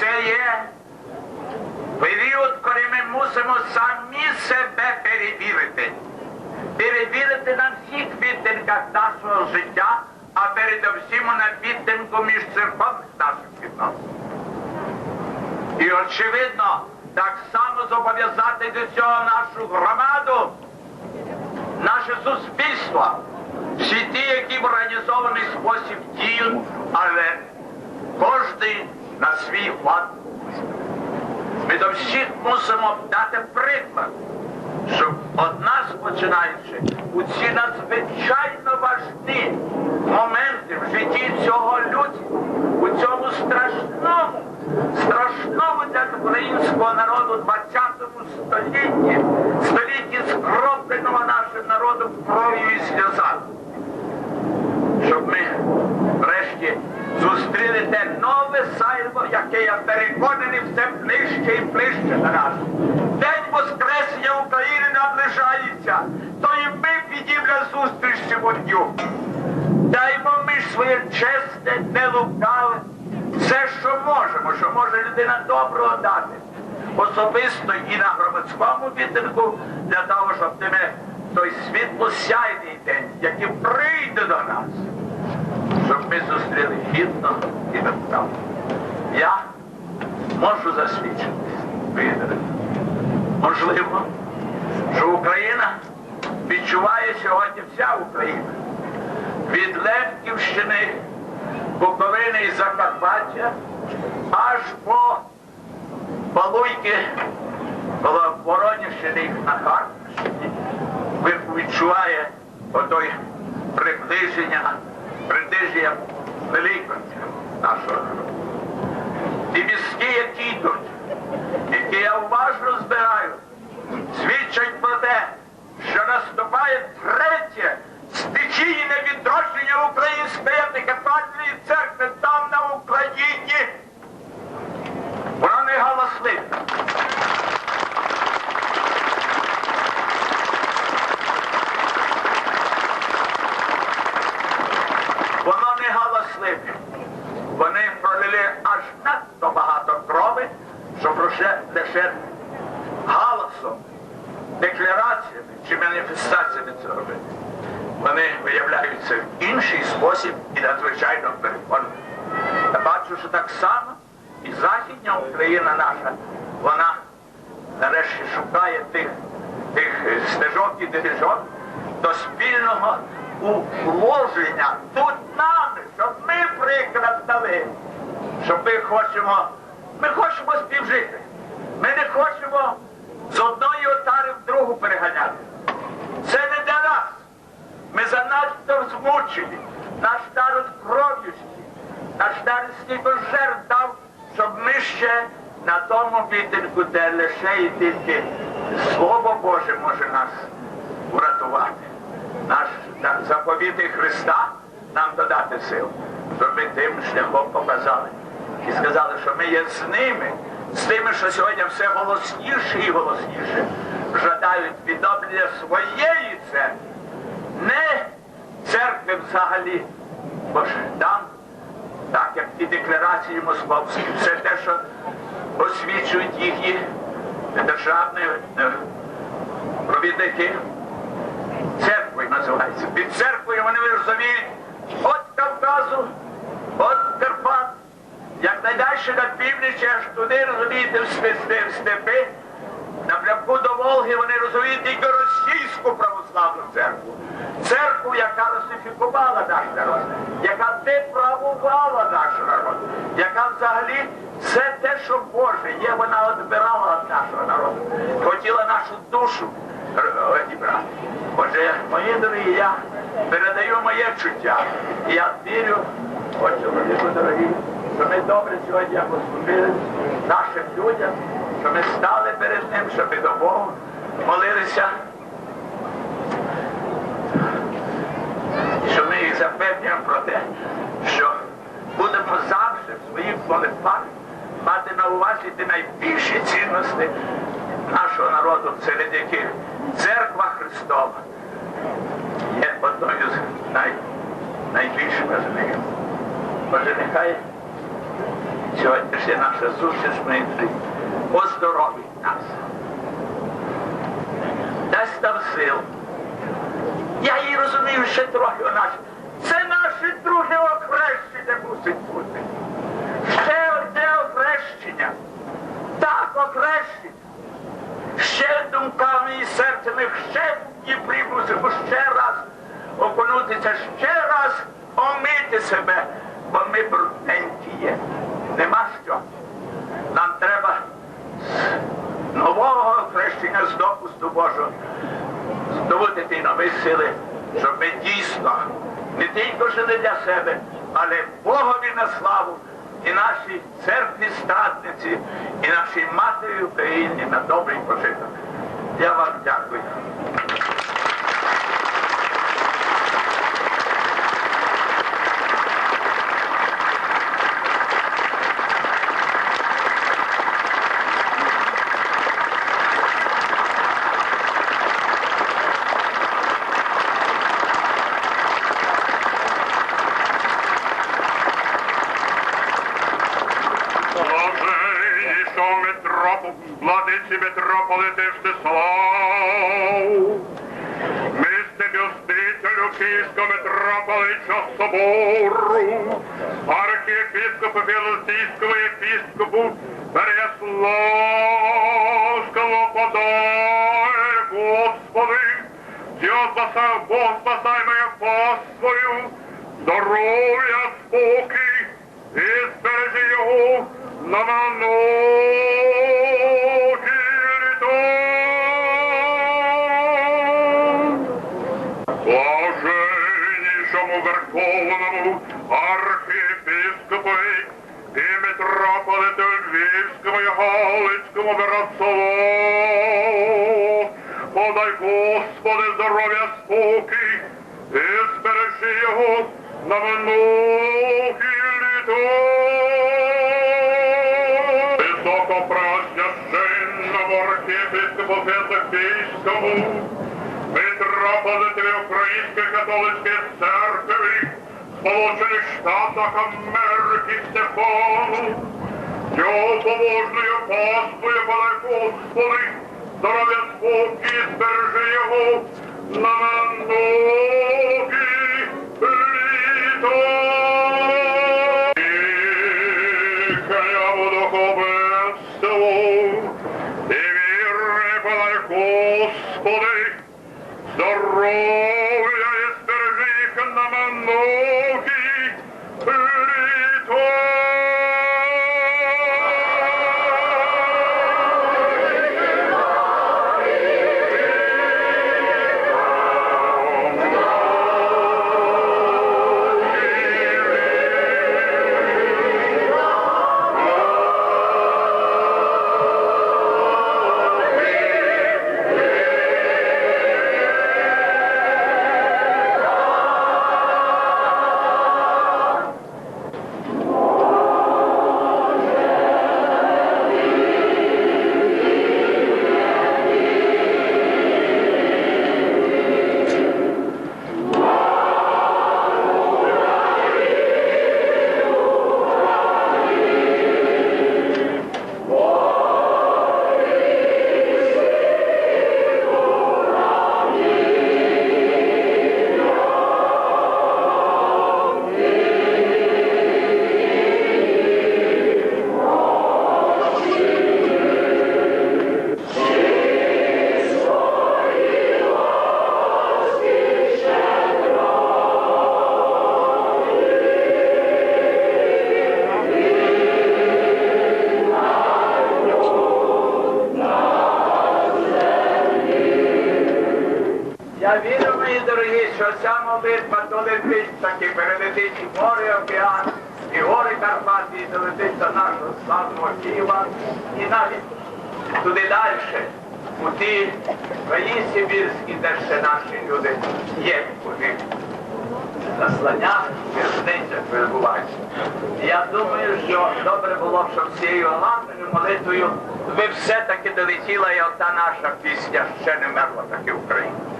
це є період, коли ми мусимо самі себе перевірити. Перевірити на всіх відтинках нашого життя, а передовсім на відтинку між церковних наших відносин. І очевидно, так само зобов'язати до цього нашу громаду, наше суспільство, всі ті, які в організований спосіб діють, але кожен на свій лад. Ми до всіх мусимо дати приклад, щоб од нас починаючи у ці надзвичайно важні моменти в житті цього люду, у цьому страшному, страшному для українського народу 20 столітті, столітті скропленого нашим народом кров'ю і сльозами щоб ми врешті зустріли те сяйво, яке я переконаний все ближче і ближче до нас. День Воскресення України наближається, то і ми підіймо на зустріч сьогодні. Даймо ми своє чесне, нелукаве, все, що можемо, що може людина доброго дати. Особисто і на громадському відтинку для того, щоб тебе той світло сяйний день, який прийде до нас, щоб ми зустріли гідно безправно. Я можу засвідчити. Можливо, що Україна відчуває сьогодні вся Україна від Левківщини, Буковини і Закарпаття аж по Балуйки, Воронівщини на Харківщині відчуває отой приближення, приближення великості нашого народу. Ті мізки, які йдуть, які я уважно збираю, свідчать про те, що наступає третє стихійне відродження Української епікефальної церкви там на Україні. Воно не галасливе. Воно не галасливе. Вони аж надто багато крови, щоб лише, галасом, деклараціями чи маніфестаціями це робити. Вони виявляються в інший спосіб і надзвичайно переконані. Я бачу, що так само і Західня Україна наша, вона нарешті шукає тих, тих стежок і доріжок до спільного уложення тут нами, щоб ми приклад дали, що ми хочемо, ми хочемо співжити. Ми не хочемо з одної отари в другу переганяти. Це не для нас. Ми занадто змучені. Наш народ кров'ю. Наш народ стільки жертв дав, щоб ми ще на тому відтинку, де лише і тільки Слово Боже може нас врятувати. Наш заповіти Христа нам додати сил, щоб ми тим шляхом показали. І сказали, що ми є з ними, з тими, що сьогодні все голосніше і голосніше жадають відновлення своєї церкви. Не церкви взагалі, бо ж там, так як і декларації московські, все те, що освічують їхні державні е, провідники, церквою називається. Під церквою вони розуміють от найдальше на північ, аж туди розумієте, в степи, напрямку до Волги вони розуміють тільки російську православну церкву. Церкву, яка русифікувала наш народ, яка деправувала наш народ, яка взагалі все те, що Боже є, вона відбирала від нашого народу. Хотіла нашу душу відібрати. Отже, мої дорогі, я передаю моє чуття. І я вірю, о чоловіку дорогі, що ми добре сьогодні послужили нашим людям, що ми стали перед ним, щоб ми до Бога молилися. що ми їх запевнюємо про те, що будемо завжди в своїх молитвах мати на увазі ті найбільші цінності нашого народу, серед яких церква Христова є одною з най, найбільш важливих. Боже, нехай сьогоднішня наша зустріч ми оздоровить нас. Дасть нам сил. Я її розумію ще трохи нас. Це наші друге окрещення мусить бути. Ще одне окрещення. Так, окрещення. Ще думками і серцями, ще в Дніпрі мусимо ще раз окунутися, ще раз омити себе, бо ми брудненькі є. Нема що. Нам треба з нового хрещення з допусту Божого здобути сили, щоб ми дійсно не тільки жили для себе, але Богові на славу і нашій церкві страдниці, і нашій матері Україні на добрий пожиток. Я вам дякую. Владиці митрополити Мстислав. Ми з тебе, остителю Київського митрополича собору, архієпископу Філосійського єпископу Переяславського подай, Господи, Діос спасай, Бог спасай моє свою, здоров'я, спокій, і збережи його на многі Галицькому Подай, Господи, здоров'я, спокій і збережи його на многі літа. Високопрасвященному архієпископу Феофійському, митрополитові Української католицької церкви, Сполучених Штатах Америки Стефану, його побожною паствою, подай Господи, здоров'я спокій, збережи його. На многі літа. Дихаємо духовенству, і віри подай Господи, здоров'я і збережи їх на многі Я вірю, мої дорогі, що ця молитва долетить таки перелетить і море, океан, і гори Карпати, і долетить до нашого славного Києва, і навіть туди далі, у ті краї Сибірські, де ще наші люди є у них заслання, в'язницях перебувають. Я думаю, що добре було б, щоб цією лампою молитвою ви все-таки долетіла і ота наша пісня ще не мерла таки Україна.